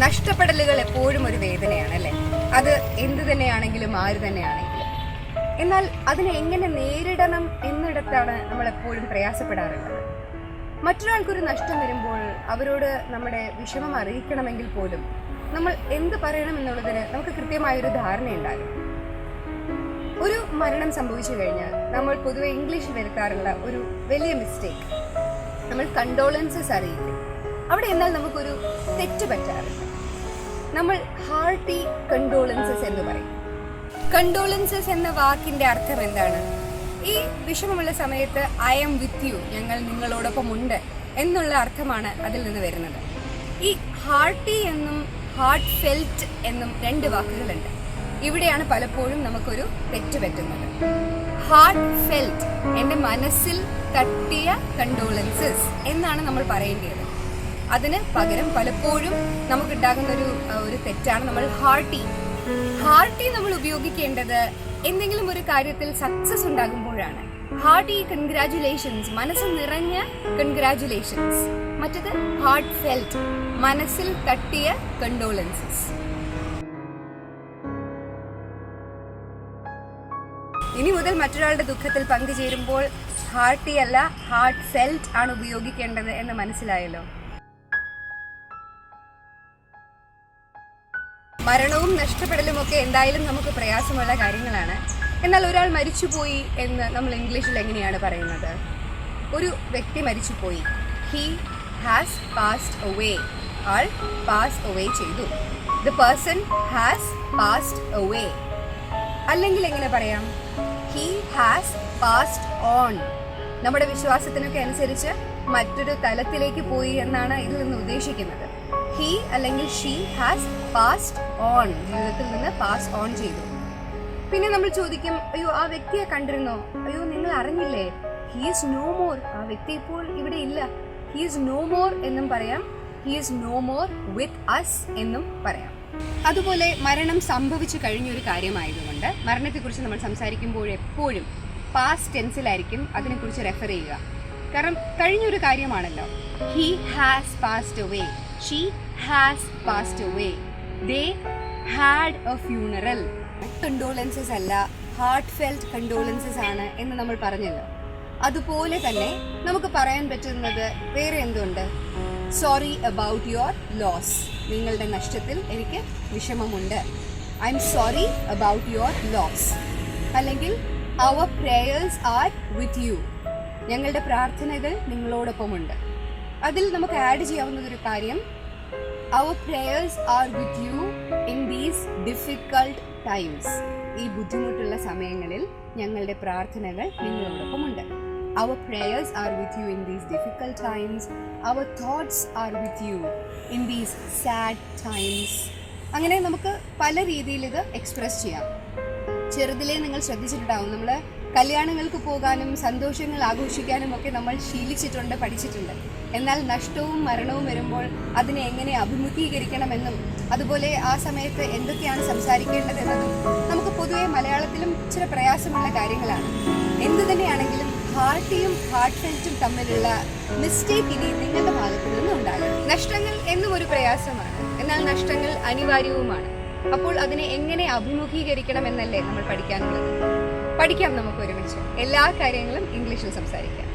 നഷ്ടപ്പെടലുകൾ എപ്പോഴും ഒരു വേദനയാണ് അല്ലെ? അത് എന്ത് തന്നെയാണെങ്കിലും ആര് തന്നെയാണെങ്കിലും. എന്നാൽ അതിനെ എങ്ങനെ നേരിടണം എന്നിടത്താണ് നമ്മൾ എപ്പോഴും പ്രയാസപ്പെടാറുള്ളത്. മറ്റൊരാൾക്കൊരു നഷ്ടം വരുമ്പോൾ അവരോട് നമ്മുടെ വിഷമം അറിയിക്കണമെങ്കിൽ പോലും നമ്മൾ എന്ത് പറയണം എന്നുള്ളതിന് നമുക്ക് കൃത്യമായൊരു ധാരണയുണ്ടാകും. ഒരു മരണം സംഭവിച്ചു കഴിഞ്ഞാൽ നമ്മൾ പൊതുവെ ഇംഗ്ലീഷിൽ വരുത്താറുള്ള ഒരു വലിയ മിസ്റ്റേക്ക് നമ്മൾ കണ്ടോളൻസസ് അറിയിക്കും. അവിടെ എന്നാൽ നമുക്കൊരു തെറ്റ് പറ്റാറുണ്ട് നമ്മൾ ഹാർട്ടി കണ്ടോളൻസസ് എന്ന് പറയും. കണ്ടോളൻസസ് എന്ന വാക്കിന്റെ അർത്ഥം എന്താണ്? ഈ വിഷമമുള്ള സമയത്ത് ഐ എം വിത്ത് യു ഞങ്ങൾ നിങ്ങളോടൊപ്പം ഉണ്ട് എന്നുള്ള അർത്ഥമാണ് അതിൽ നിന്ന് വരുന്നത്. ഈ ഹാർട്ടി എന്നും ഹാർട്ട് ഫെൽറ്റ് എന്നും രണ്ട് വാക്കുകളുണ്ട്. ഇവിടെയാണ് പലപ്പോഴും നമുക്കൊരു തെറ്റ് പറ്റുന്നത്. ഹാർട്ട് ഫെൽറ്റ് എന്റെ മനസ്സിൽ തട്ടിയ കണ്ടോളൻസസ് എന്നാണ് നമ്മൾ പറയേണ്ടത് അതിന് പകരം പലപ്പോഴും നമുക്ക് ഉണ്ടാകുന്ന ഒരു ഒരു തെറ്റാണ് നമ്മൾ ഹാർട്ടി ഹാർട്ടി നമ്മൾ ഉപയോഗിക്കേണ്ടത് എന്തെങ്കിലും ഒരു കാര്യത്തിൽ സക്സസ് ഉണ്ടാകുമ്പോഴാണ്. ഹാർട്ടി കൺഗ്രാറ്റുലേഷൻസ് മനസ്സ് നിറഞ്ഞ കൺഗ്രാറ്റുലേഷൻസ് മറ്റത് ഹാർട്ട് ഫെൽറ്റ് മനസ്സിൽ തട്ടിയ കണ്ടോളൻസസ് ഇനി മുതൽ മറ്റൊരാളുടെ ദുഃഖത്തിൽ പങ്കുചേരുമ്പോൾ ഹാർട്ടി അല്ല ഹാർട്ട് ഫെൽറ്റ് ആണ് ഉപയോഗിക്കേണ്ടത് എന്ന് മനസ്സിലായല്ലോ. മരണവും നഷ്ടപ്പെടലും ഒക്കെ എന്തായാലും നമുക്ക് പ്രയാസമുള്ള കാര്യങ്ങളാണ്. എന്നാൽ ഒരാൾ മരിച്ചുപോയി എന്ന് നമ്മൾ ഇംഗ്ലീഷിൽ എങ്ങനെയാണ് പറയുന്നത്? ഒരു വ്യക്തി മരിച്ചുപോയി. ഹി ഹാസ് പാസ്ഡ് അവേ ആൾ പാസ് അവേ ചെയ്തു. The person has passed away അല്ലെങ്കിൽ എങ്ങനെ പറയാം? ഹി ഹാസ് പാസ്ഡ് ഓൺ നമ്മുടെ വിശ്വാസത്തിനൊക്കെ അനുസരിച്ച് മറ്റൊരു തലത്തിലേക്ക് പോയി എന്നാണ് ഇതിൽ നിന്ന് ഉദ്ദേശിക്കുന്നത്. ഹി അല്ലെങ്കിൽ ഷീ ഹാസ് പാസ്ഡ് ഓൺ ജീവിതത്തിൽ നിന്ന് പാസ് ഓൺ ചെയ്തു. പിന്നെ നമ്മൾ ചോദിക്കും അയ്യോ ആ വ്യക്തിയെ കണ്ടിരുന്നോ? അയ്യോ നിങ്ങൾ അറിഞ്ഞില്ലേ? ഹീസ് നോ മോർ ആ വ്യക്തി ഇപ്പോൾ ഇവിടെ ഇല്ല. ഹീസ് നോ മോർ എന്നും പറയാം. He's no more with us എന്നും പറയാം. അതുപോലെ മരണം സംഭവിച്ചു കഴിഞ്ഞൊരു കാര്യമായതുകൊണ്ട് മരണത്തെക്കുറിച്ച് നമ്മൾ സംസാരിക്കുമ്പോൾ എപ്പോഴും പാസ്റ്റ് ടെൻസിലായിരിക്കും അതിനെക്കുറിച്ച് റെഫർ ചെയ്യുക. കാരണം കഴിഞ്ഞൊരു കാര്യമാണല്ലോ. He has passed away she has passed away they had a funeral condolences അല്ല ഹാർട്ട് ഫെൽറ്റ് കണ്ടോളൻസസ് ആണ് എന്ന് നമ്മൾ പറഞ്ഞല്ലോ. അതുപോലെ തന്നെ നമുക്ക് പറയാൻ പറ്റുന്നത് വേറെ എന്തുണ്ട്? സോറി അബൌട്ട് യുവർ ലോസ് നിങ്ങളുടെ നഷ്ടത്തിൽ എനിക്ക് വിഷമമുണ്ട്. I'm sorry about your loss അല്ലെങ്കിൽ our prayers are with you ഞങ്ങളുടെ പ്രാർത്ഥനകൾ നിങ്ങളോടൊപ്പമുണ്ട്. അതിൽ നമുക്ക് ആഡ് ചെയ്യാവുന്നതൊരു കാര്യം our prayers are with you in these difficult times ഈ ബുദ്ധിമുട്ടുള്ള സമയങ്ങളിൽ ഞങ്ങളുടെ പ്രാർത്ഥനകൾ നിങ്ങളോടൊപ്പമുണ്ട് our prayers are with you in these difficult times our thoughts are with you in these sad times അങ്ങനെ നമുക്ക് പല രീതിയിൽ ഇത് എക്സ്പ്രസ് ചെയ്യാം. ചെറുതിലേ നിങ്ങൾ ശ്രദ്ധിച്ചിട്ടുണ്ടാവും. നമ്മൾ കല്യാണങ്ങൾക്ക് പോകാനും സന്തോഷങ്ങൾ ആഘോഷിക്കാനും ഒക്കെ നമ്മൾ ശീലിച്ചിട്ടുണ്ട് പഠിച്ചിട്ടുണ്ട്. എന്നാൽ നഷ്ടവും മരണവും വരുമ്പോൾ അതിനെ എങ്ങനെ അഭിമുഖീകരിക്കണമെന്നും അതുപോലെ ആ സമയത്ത് എന്തൊക്കെയാണ് സംസാരിക്കേണ്ടതെന്നതും നമുക്ക് പൊതുവെ മലയാളത്തിലും ഇച്ചിരി പ്രയാസമുള്ള കാര്യങ്ങളാണ്. എന്തു തന്നെയാണെങ്കിലും ഹാർട്ടിയും ഹാർട്ട് ഫെൽറ്റും തമ്മിലുള്ള മിസ്റ്റേക്ക് ഇനി നിങ്ങളുടെ ഭാഗത്തു നിന്നും ഉണ്ടാകും നഷ്ടങ്ങൾ എന്നും ഒരു പ്രയാസമാണ്. എന്നാൽ നഷ്ടങ്ങൾ അനിവാര്യവുമാണ്. അപ്പോൾ അതിനെ എങ്ങനെ അഭിമുഖീകരിക്കണം എന്നല്ലേ നമ്മൾ പഠിക്കാനുള്ളത്? പഠിക്കാം നമുക്ക് ഒരുമിച്ച്. എല്ലാ കാര്യങ്ങളും ഇംഗ്ലീഷിൽ സംസാരിക്കാം.